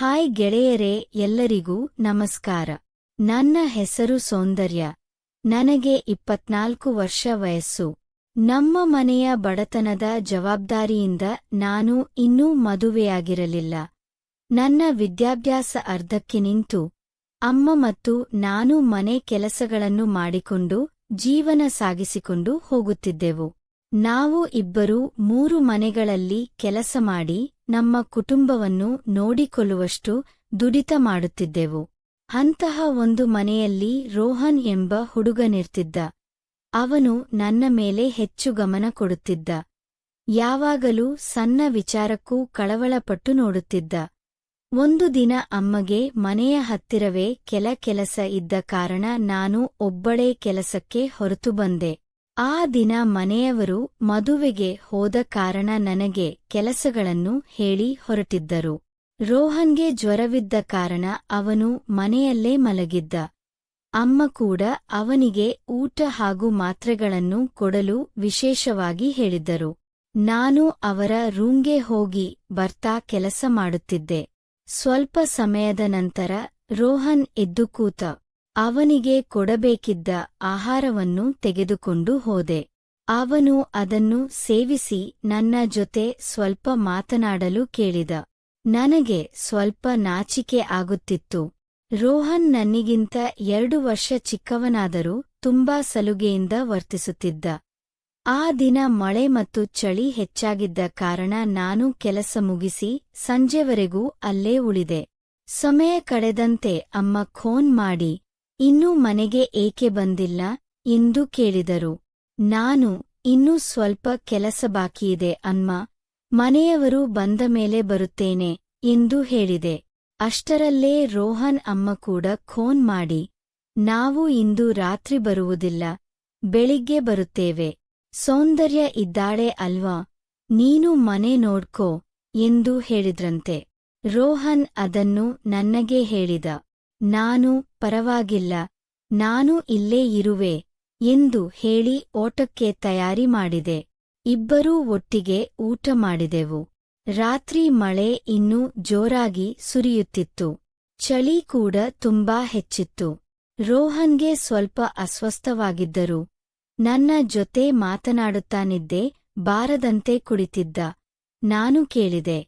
Hi ಗೆಳೆಯರೇ, ಎಲ್ಲರಿಗೂ ನಮಸ್ಕಾರ. ನನ್ನ ಹೆಸರು ಸೌಂದರ್ಯ. ನನಗೆ ಇಪ್ಪತ್ನಾಲ್ಕು ವರ್ಷ ವಯಸ್ಸು. ನಮ್ಮ ಮನೆಯ ಬಡತನದ ಜವಾಬ್ದಾರಿಯಿಂದ ನಾನು ಇನ್ನೂ ಮದುವೆಯಾಗಿರಲಿಲ್ಲ. ನನ್ನ ವಿದ್ಯಾಭ್ಯಾಸ ಅರ್ಧಕ್ಕೆ ನಿಂತು, ಅಮ್ಮ ಮತ್ತು ನಾನು ಮನೆ ಕೆಲಸಗಳನ್ನು ಮಾಡಿಕೊಂಡು, ಜೀವನ ಸಾಗಿಸಿಕೊಂಡು ಹೋಗುತ್ತಿದ್ದೆವು. ನಾವು ಇಬ್ಬರೂ ಮೂರು ಮನೆಗಳಲ್ಲಿ ಕೆಲಸ ಮಾಡಿ ನಮ್ಮ ಕುಟುಂಬವನ್ನು ನೋಡಿಕೊಳ್ಳುವಷ್ಟು ದುಡಿತ ಮಾಡುತ್ತಿದ್ದೆವು. ಅಂತಹ ಒಂದು ಮನೆಯಲ್ಲಿ ರೋಹನ್ ಎಂಬ ಹುಡುಗನಿರ್ತಿದ್ದ. ಅವನು ನನ್ನ ಮೇಲೆ ಹೆಚ್ಚು ಗಮನ ಕೊಡುತ್ತಿದ್ದ. ಯಾವಾಗಲೂ ಸಣ್ಣ ವಿಚಾರಕ್ಕೂ ಕಳವಳಪಟ್ಟು ನೋಡುತ್ತಿದ್ದ. ಒಂದು ದಿನ ಅಮ್ಮಗೆ ಮನೆಯ ಹತ್ತಿರವೇ ಕೆಲ ಕೆಲಸ ಇದ್ದ ಕಾರಣ ನಾನು ಒಬ್ಬಳೇ ಕೆಲಸಕ್ಕೆ ಹೊರತು ಬಂದೆ. ಆ ದಿನ ಮನೆಯವರು ಮದುವೆಗೆ ಹೋದ ಕಾರಣ ನನಗೆ ಕೆಲಸಗಳನ್ನು ಹೇಳಿ ಹೊರಟಿದ್ದರು. ರೋಹನ್ಗೆ ಜ್ವರವಿದ್ದ ಕಾರಣ ಅವನು ಮನೆಯಲ್ಲೇ ಮಲಗಿದ್ದ. ಅಮ್ಮ ಕೂಡ ಅವನಿಗೆ ಊಟ ಹಾಗೂ ಮಾತ್ರೆಗಳನ್ನು ಕೊಡಲು ವಿಶೇಷವಾಗಿ ಹೇಳಿದ್ದರು. ನಾನು ಅವರ ರೂಂಗೆ ಹೋಗಿ ಬರ್ತಾ ಕೆಲಸ ಮಾಡುತ್ತಿದ್ದೆ. ಸ್ವಲ್ಪ ಸಮಯದ ನಂತರ ರೋಹನ್ ಎದ್ದು ಕೂತ ಅವನಿಗೆ ಕೊಡಬೇಕಿದ್ದ ಆಹಾರವನ್ನು ತೆಗೆದುಕೊಂಡು ಹೋದೆ. ಅವನು ಅದನ್ನು ಸೇವಿಸಿ ನನ್ನ ಜೊತೆ ಸ್ವಲ್ಪ ಮಾತನಾಡಲು ಕೇಳಿದ. ನನಗೆ ಸ್ವಲ್ಪ ನಾಚಿಕೆ ಆಗುತ್ತಿತ್ತು. ರೋಹನ್ ನನ್ನಿಗಿಂತ ಎರಡು ವರ್ಷ ಚಿಕ್ಕವನಾದರೂ ತುಂಬಾ ಸಲುಗೆಯಿಂದ ವರ್ತಿಸುತ್ತಿದ್ದ. ಆ ದಿನ ಮಳೆ ಮತ್ತು ಚಳಿ ಹೆಚ್ಚಾಗಿದ್ದ ಕಾರಣ ನಾನು ಕೆಲಸ ಮುಗಿಸಿ ಸಂಜೆವರೆಗೂ ಅಲ್ಲೇ ಉಳಿದೆ. ಸಮಯ ಕಳೆದಂತೆ ಅಮ್ಮ ಖೋನ್ ಮಾಡಿ ಇನ್ನೂ ಮನೆಗೆ ಏಕೆ ಬಂದಿಲ್ಲ ಎಂದು ಕೇಳಿದರು. ನಾನು ಇನ್ನೂ ಸ್ವಲ್ಪ ಕೆಲಸ ಬಾಕಿಯಿದೆ ಅಮ್ಮ, ಮನೆಯವರು ಬಂದ ಮೇಲೆ ಬರುತ್ತೇನೆ ಎಂದು ಹೇಳಿದೆ. ಅಷ್ಟರಲ್ಲೇ ರೋಹನ್ ಅಮ್ಮ ಕೂಡ ಖೋನ್ ಮಾಡಿ, ನಾವು ಇಂದು ರಾತ್ರಿ ಬರುವುದಿಲ್ಲ, ಬೆಳಿಗ್ಗೆ ಬರುತ್ತೇವೆ. ಸೌಂದರ್ಯ ಇದ್ದಾಳೆ ಅಲ್ವಾ, ನೀನು ಮನೆ ನೋಡ್ಕೋ ಎಂದು ಹೇಳಿದ್ರಂತೆ. ರೋಹನ್ ಅದನ್ನು ನನಗೆ ಹೇಳಿದ. ನಾನು ಪರವಾಗಿಲ್ಲ, ನಾನು ಇಲ್ಲೇ ಇರುವೆ ಎಂದು ಹೇಳಿ ಓಟಕ್ಕೆ ತಯಾರಿ ಮಾಡಿದೆ. ಇಬ್ಬರೂ ಒಟ್ಟಿಗೆ ಊಟ ಮಾಡಿದೆವು. ರಾತ್ರಿ ಮಳೆ ಇನ್ನೂ ಜೋರಾಗಿ ಸುರಿಯುತ್ತಿತ್ತು. ಚಳಿ ಕೂಡ ತುಂಬಾ ಹೆಚ್ಚಿತ್ತು. ರೋಹನ್ಗೆ ಸ್ವಲ್ಪ ಅಸ್ವಸ್ಥವಾಗಿದ್ದರು. ನನ್ನ ಜೊತೆ ಮಾತನಾಡುತ್ತಾನಿದ್ದೆ, ಬಾರದಂತೆ ಕುಳಿತಿದ್ದ. ನಾನು ಕೇಳಿದೆ,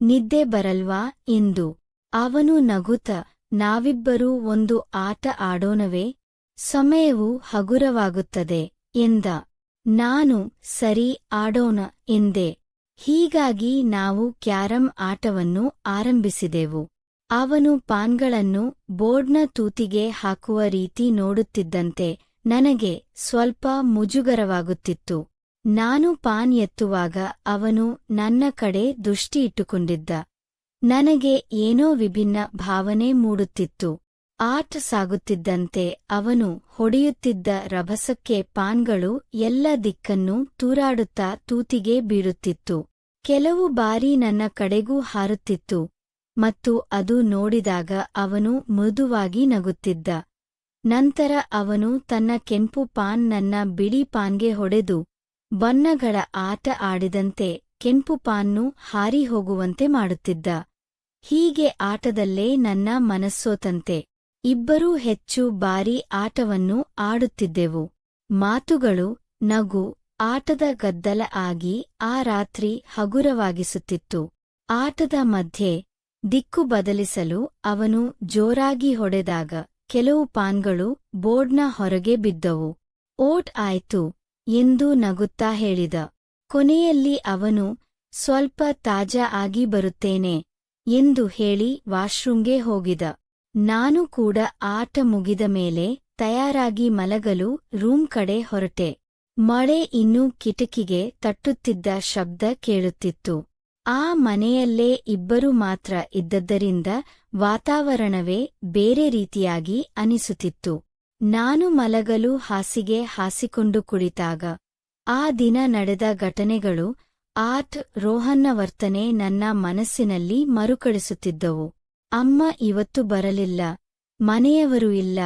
ನಿದ್ದೆ ಬರಲ್ವಾ ಎಂದು. ಅವನು ನಗುತ್ತ ನಾವಿಬ್ಬರೂ ಒಂದು ಆಟ ಆಡೋಣವೇ? ಸಮಯವು ಹಗುರವಾಗುತ್ತದೆ ಎಂದ. ನಾನು ಸರಿ ಆಡೋಣ ಎಂದೆ. ಹೀಗಾಗಿ ನಾವು ಕ್ಯಾರಂ ಆಟವನ್ನು ಆರಂಭಿಸಿದೆವು. ಅವನು ಪಾನ್ಗಳನ್ನು ಬೋರ್ಡ್ನ ತೂತಿಗೆ ಹಾಕುವ ರೀತಿ ನೋಡುತ್ತಿದ್ದಂತೆ ನನಗೆ ಸ್ವಲ್ಪ ಮುಜುಗರವಾಗುತ್ತಿತ್ತು. ನಾನು ಪಾನ್ ಎತ್ತುವಾಗ ಅವನು ನನ್ನ ಕಡೆ ದೃಷ್ಟಿ ಇಟ್ಟುಕೊಂಡಿದ್ದ. ನನಗೆ ಏನೋ ವಿಭಿನ್ನ ಭಾವನೆ ಮೂಡುತ್ತಿತ್ತು. ಆಟ ಸಾಗುತ್ತಿದ್ದಂತೆ ಅವನು ಹೊಡೆಯುತ್ತಿದ್ದ ರಭಸಕ್ಕೆ ಪಾನ್ಗಳು ಎಲ್ಲ ದಿಕ್ಕನ್ನು ತೂರಾಡುತ್ತಾ ತೂತಿಗೆ ಬೀಳುತ್ತಿತ್ತು. ಕೆಲವು ಬಾರಿ ನನ್ನ ಕಡೆಗೂ ಹಾರುತ್ತಿತ್ತು ಮತ್ತು ಅದು ನೋಡಿದಾಗ ಅವನು ಮೃದುವಾಗಿ ನಗುತ್ತಿದ್ದ. ನಂತರ ಅವನು ತನ್ನ ಕೆಂಪು ಪಾನ್ ನನ್ನ ಬಿಳಿ ಪಾನ್ಗೆ ಹೊಡೆದು, ಬಣ್ಣಗಳ ಆಟ ಆಡಿದಂತೆ ಕೆಂಪು ಪಾನ್ನು ಹಾರಿ ಹೋಗುವಂತೆ ಮಾಡುತ್ತಿದ್ದ. ಹೀಗೆ ಆಟದಲ್ಲೇ ನನ್ನ ಮನಸ್ಸೋತಂತೆ. ಇಬ್ಬರೂ ಹೆಚ್ಚು ಬಾರಿ ಆಟವನ್ನು ಆಡುತ್ತಿದ್ದೆವು. ಮಾತುಗಳು, ನಗು, ಆಟದ ಗದ್ದಲ ಆಗಿ ಆ ರಾತ್ರಿ ಹಗುರವಾಗಿಸುತ್ತಿತ್ತು. ಆಟದ ಮಧ್ಯೆ ದಿಕ್ಕು ಬದಲಿಸಲು ಅವನು ಜೋರಾಗಿ ಹೊಡೆದಾಗ ಕೆಲವು ಪಾನ್ಗಳು ಬೋರ್ಡ್ನ ಹೊರಗೆ ಬಿದ್ದವು. ಓಟ್ ಆಯ್ತು ಎಂದು ನಗುತ್ತಾ ಹೇಳಿದ. ಕೊನೆಯಲ್ಲಿ ಅವನು, ಸ್ವಲ್ಪ ತಾಜಾ ಆಗಿ ಬರುತ್ತೇನೆ ಎಂದು ಹೇಳಿ ವಾಶ್ರೂಮ್ಗೆ ಹೋಗಿದ. ನಾನು ಕೂಡ ಆಟ ಮುಗಿದ ಮೇಲೆ ತಯಾರಾಗಿ ಮಲಗಲು ರೂಮ್ ಕಡೆ ಹೊರಟೆ. ಮಳೆ ಇನ್ನೂ ಕಿಟಕಿಗೆ ತಟ್ಟುತ್ತಿದ್ದ ಶಬ್ದ ಕೇಳುತ್ತಿತ್ತು. ಆ ಮನೆಯಲ್ಲೇ ಇಬ್ಬರು ಮಾತ್ರ ಇದ್ದದ್ದರಿಂದ ವಾತಾವರಣವೇ ಬೇರೆ ರೀತಿಯಾಗಿ ಅನಿಸುತ್ತಿತ್ತು. ನಾನು ಮಲಗಲು ಹಾಸಿಗೆ ಹಾಸಿಕೊಂಡು ಕುಳಿತಾಗ ಆ ದಿನ ನಡೆದ ಘಟನೆಗಳು ಆಟ್ ರೋಹನ್ನ ವರ್ತನೆ ನನ್ನ ಮನಸ್ಸಿನಲ್ಲಿ ಮರುಕಳಿಸುತ್ತಿದ್ದವು. ಅಮ್ಮ ಇವತ್ತು ಬರಲಿಲ್ಲ, ಮನೆಯವರು ಇಲ್ಲ,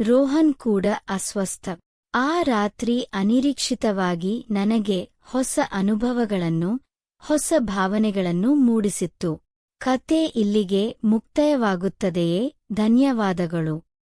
ರೋಹನ್ ಕೂಡ ಅಸ್ವಸ್ಥ. ಆ ರಾತ್ರಿ ಅನಿರೀಕ್ಷಿತವಾಗಿ ನನಗೆ ಹೊಸ ಅನುಭವಗಳನ್ನು, ಹೊಸ ಭಾವನೆಗಳನ್ನು ಮೂಡಿಸಿತ್ತು. ಕತೆ ಇಲ್ಲಿಗೆ ಮುಕ್ತಾಯವಾಗುತ್ತದೆಯೇ? ಧನ್ಯವಾದಗಳು.